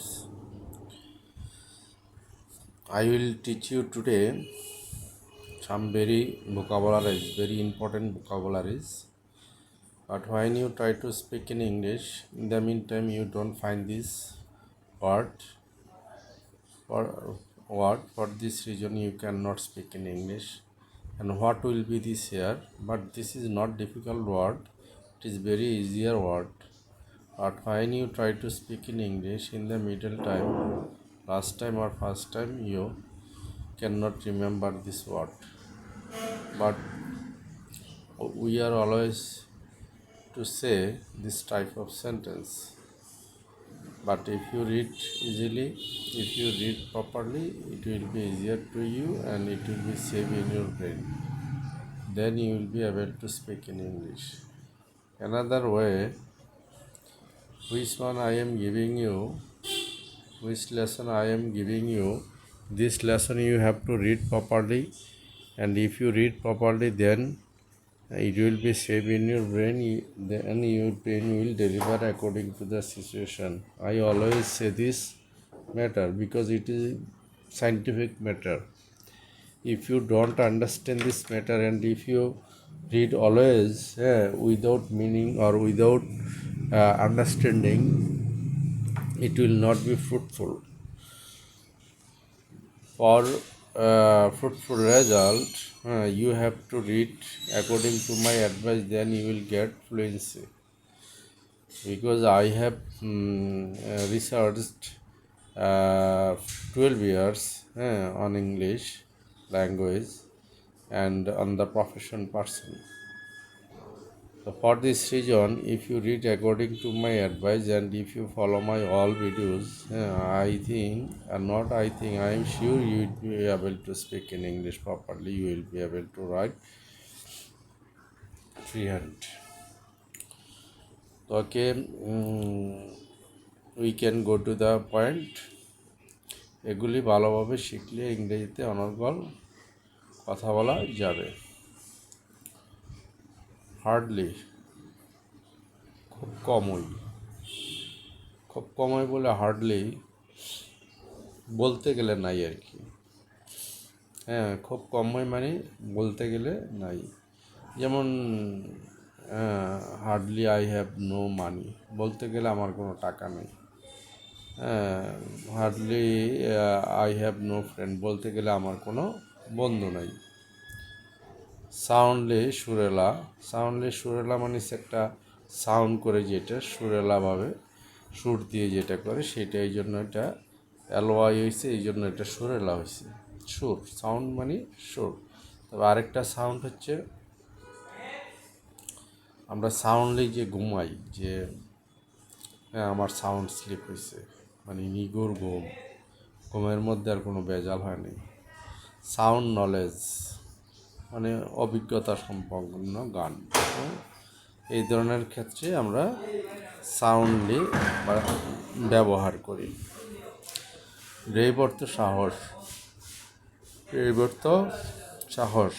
times. I will teach you today some very vocabularies, very important vocabularies. But when you try to speak in English, in the meantime you don't find this word. For word for this reason you cannot speak in English. And what will be this here? But this is not difficult word. It is very easier word. But when you try to speak in English in the middle time, last time or first time, you cannot remember this word. But we are always to say this type of sentence. But if you read easily, if you read properly, it will be easier to you and it will be saved in your brain. Then you will be able to speak in English. Another way which one I am giving you, which lesson I am giving you, this lesson you have to read properly, and if you read properly, then it will be saved in your brain, then your brain will deliver according to the situation. I always say this matter because it is scientific matter. If you don't understand this matter and if you read always eh, without meaning or without uh, understanding, it will not be fruitful. For uh, fruitful result, uh, you have to read according to my advice, then you will get fluency. Because I have um, uh, researched uh, 12 years uh, on English language and on the profession person. So for this reason, if you read according to my advice and if you follow my all videos, uh, I think, and not I think, I am sure you will be able to speak in English properly. You will be able to write freehand. Okay, um, we can go to the point. এগুলি ভালোভাবে শিখলে ইংরেজিতে অনর্গল কথা বলা যাবে hardly খুব কমই খুব কমই বলে হার্ডলি বলতে গেলে নাই আর কি। হ্যাঁ খুব কমই মানে বলতে গেলে নাই। যেমন hardly I have no money বলতে গেলে আমার কোনো টাকা নেই। Hardly I have no friend বলতে গেলে আমার কোনো বন্ধু নাই। সাউন্ডলি সুরেলা সাউন্ডলি সুরেলা মানে একটা সাউন্ড করে যেটা সুরেলাভাবে সুর দিয়ে যেটা করে, সেটা এই জন্য এটা অ্যালোয়াই হয়েছে এই জন্য এটা সুরেলা হয়েছে সুর, সাউন্ড মানে সুর। তবে আরেকটা সাউন্ড হচ্ছে, আমরা সাউন্ডলি যে ঘুমাই, যে হ্যাঁ আমার সাউন্ড স্লিপ হয়েছে মানে নিগুর ঘুম, ঘুমের মধ্যে আর কোনো বেজাল হয়নি সাউন্ড নলেজ মানে অভিজ্ঞতা সম্পন্ন গান। এই ধরনের ক্ষেত্রে আমরা সাউন্ডলি ব্যবহার করি। ব্রেভ সাহস। ব্রেভ সাহস।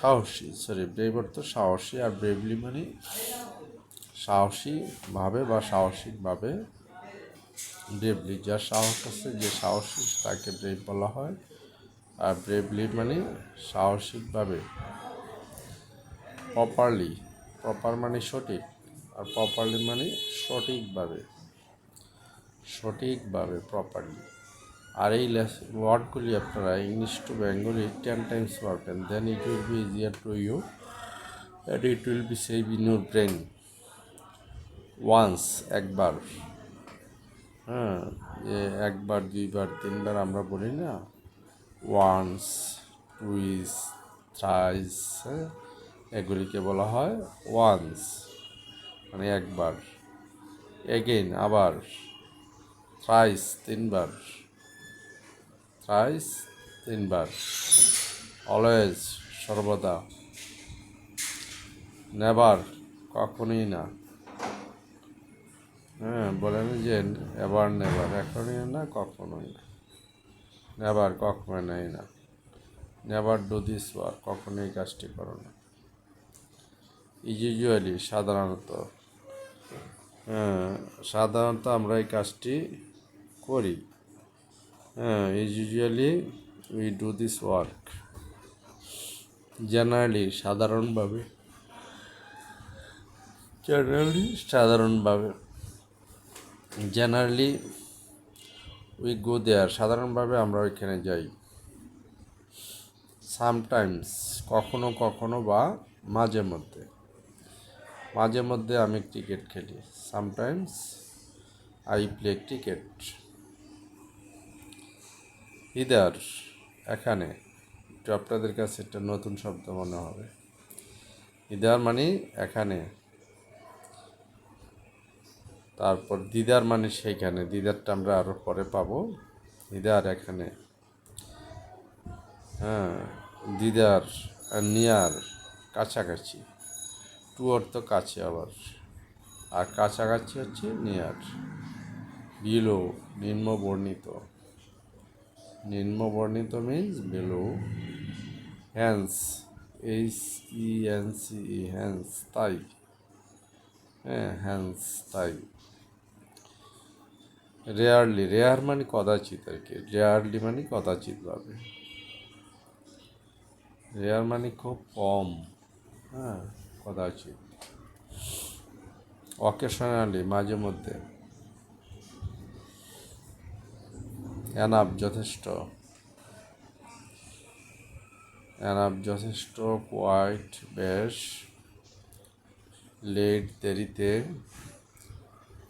সাহসী সরি ব্রেভ সাহসী আর ব্রেভলি মানে সাহসীভাবে বা সাহসিকভাবে ব্রেভলি। যার সাহস আছে, যে সাহসী, তাকে ব্রেভ বলা হয়। আর ব্রেভলি মানে সাহসিকভাবে। প্রপারলি প্রপার মানে সঠিক, আর প্রপারলি মানে সঠিকভাবে সঠিকভাবে প্রপারলি আর এই ওয়ার্ডগুলি আপনারা English to Bengali ten times পড়বেন then it will be easier to you and it will be save in your brain once একবার। হ্যাঁ যে একবার, দুইবার, তিনবার আমরা বলি না। ওয়ান্স টুইস থ্রাইস হ্যাঁ। এগুলিকে বলা হয় ওয়ান্স মানে একবার। এগেইন আবার। থ্রাইস তিনবার। থ্রাইস তিনবার। অলওয়েজ সর্বদা। নেবার কখনই না। হ্যাঁ বলেন যে এবার নেবার এখনই না, কখনোই না। নেবার কখনোই নেই না। নেবার ডু দিস ওয়ার কখনোই কাজটি করো না। ইউজুয়ালি সাধারণত। হ্যাঁ সাধারণত আমরা এই কাজটি করি। হ্যাঁ usually we do this work generally সাধারণভাবে। জেনারেলি সাধারণভাবে। জেনারেলি উই গো দেয়ার সাধারণভাবে আমরা ওইখানে যাই। সামটাইমস কখনো কখনো বা মাঝে মধ্যে। মাঝে মধ্যে আমি ক্রিকেট খেলি। Sometimes I play cricket either, এখানে, একটু আপনাদের কাছে একটা নতুন শব্দ মনে হবে। ইদার মানে এখানে, তারপর দিদার মানে সেইখানে, দিদারটা আমরা আরও পরে পাবো। দিদার এখানে হ্যাঁ দিদার নিয়ার, কাছাকাছি। টু অর্থ কাছে আবার। আর কাছাকাছি হচ্ছে নিয়ার। বিলো নিম্ন বর্ণিত নিম্ন বর্ণিত means below hence H E N C E hence তাই। হ্যাঁ হ্যান্স তাই। রেয়ারলি রেয়ার মানে কদাচিৎ আর কি। রেয়ারলি মানে কদাচিৎ ভাবে। রেয়ার মানে খুব কম। হ্যাঁ। কদাচিৎ অকেশনালি মাঝে মধ্যে। অ্যানাপ যথেষ্ট। অ্যানাপ যথেষ্ট কোয়াইট বেশ। লেট দেরিতে।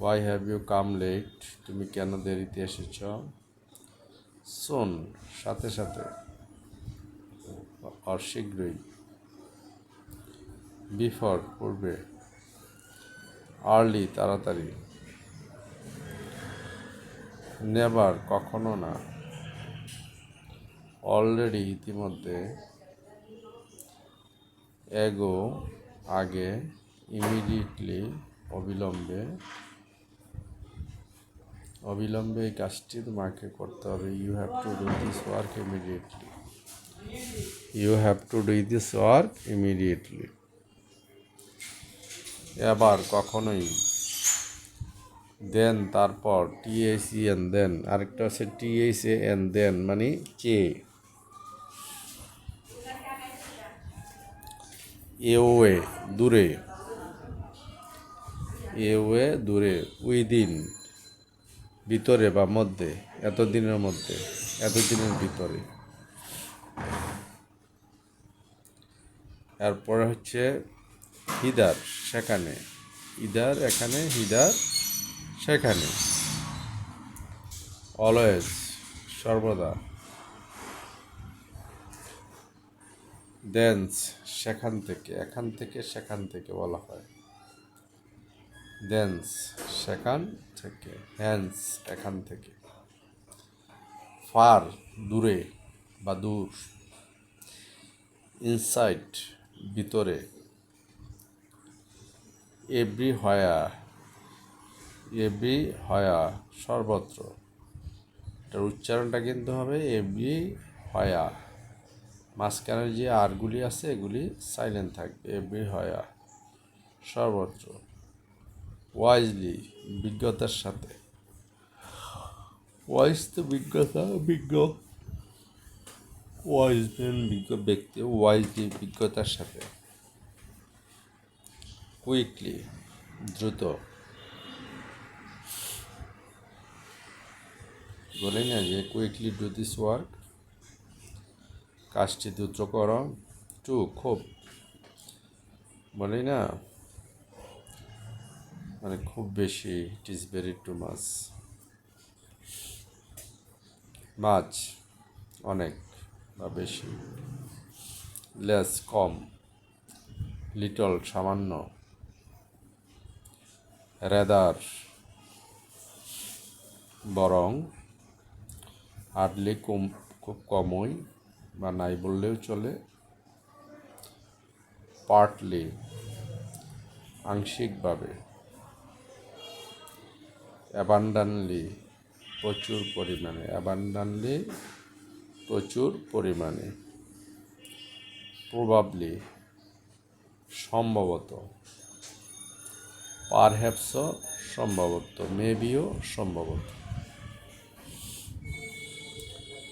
Why have you come late তুমি কেন দেরিতে এসেছ? শোন সাথে সাথে। আর শীঘ্রই বিফর পূর্বে আর্লি, তাড়াতাড়ি। নেবার কখনো না। অলরেডি ইতিমধ্যে এগো আগে ইমিডিয়েটলি অবিলম্বে অবিলম্বে এই কাজটি তোমাকে করতে হবে। You have to do this work immediately you have to do this work immediately এবার কখনোই দেন, তারপর টিএসি এন দেন, আরেকটা হচ্ছে টিএসএ এন দেন মানে চে এওয়ে, দূরে। এওয়ে, দূরে, উইদিন, ভিতরে বা মধ্যে, এতদিনের মধ্যে, এতদিনের ভিতরে। এরপরে হচ্ছে হিদার সেখানে। ইদার এখানে, হিদার সেখানে। অলওয়েজ, সর্বদা। দেন্স, সেখান থেকে, এখান থেকে, সেখান থেকে বলা হয়। দেন্স, সেখান থেকে, হ্যান্স, এখান থেকে। ফার, দূরে বা দূর। ইনসাইড ভিতরে। এভরি হয়া এভরি হয়া সর্বত্র। এটার উচ্চারণটা কিন্তু হবে এভরি হয়া। মাঝখানের যে আরগুলি আছে, এগুলি সাইলেন্ট থাকবে। এভরি হয়া সর্বত্র। ওয়াইজলি বিজ্ঞতার সাথে। ওয়াইজ তো বিজ্ঞতা, বিজ্ঞ। ওয়াইজ বিজ্ঞ ব্যক্তি। ওয়াইজলি বিজ্ঞতার সাথে। কুইকলি, দ্রুত। বলি না যে কুইকলি ডু দিস ওয়ার্ক। কাজটি দ্রুত করো। টু, খুব। বলি না? মানে খুব বেশি, it is very too much. Much, অনেক বা বেশি। লেস, কম। লিটল, সামান্য। রেদার বরং হার্ডলি কম, খুব কমই বা নাই বললেও চলে। পার্টলি, আংশিকভাবে। অ্যাবান্ডানলি প্রচুর পরিমাণে। অ্যাবান্ডানলি প্রচুর পরিমাণে। প্রবাবলি, সম্ভবত। পারহ্যাপস সম্ভবত, মেবিও সম্ভবত।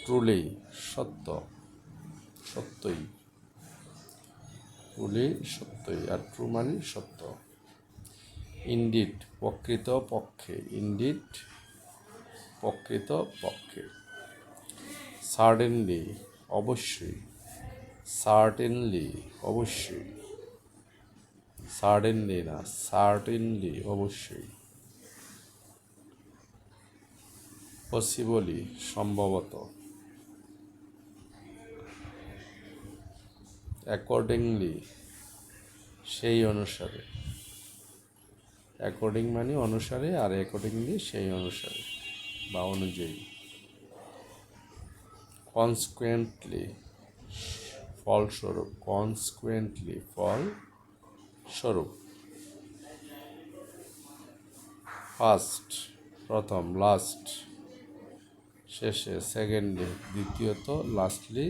ট্রুলি, সত্য, সত্যই। ট্রুলি, সত্যই, আর ট্রু মানে সত্য। ইন্ডিট, প্রকৃত পক্ষে, ইন্ডিট, প্রকৃত পক্ষে। সার্টেনলি, অবশ্যই। সার্টেনলি, অবশ্যই। সার্টেনলি না সার্টেনলি অবশ্যই। পসিবলি সম্ভবত। অ্যাকর্ডিংলি সেই অনুসারে। অ্যাকর্ডিং মানে অনুসারে, আর অ্যাকর্ডিংলি সেই অনুসারে, বা অনুযায়ী। কনসকুয়েন্টলি ফলস্বরূপ কনসকুয়েন্টলি ফল স্বরূপ ফার্স্ট প্রথম লাস্ট শেষে সেকেন্ডলি দ্বিতীয়ত লাস্টলি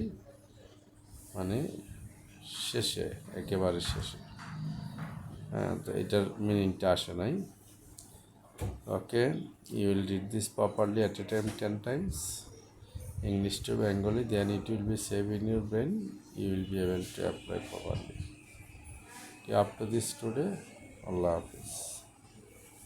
মানে শেষে একেবারে শেষে হ্যাঁ তো এটার মিনিংটা আসে নাই okay you will read this properly at a time ten times English to Bengali, then it will be saved in your brain. You will be able to apply properly. To this today, Allah Hafiz.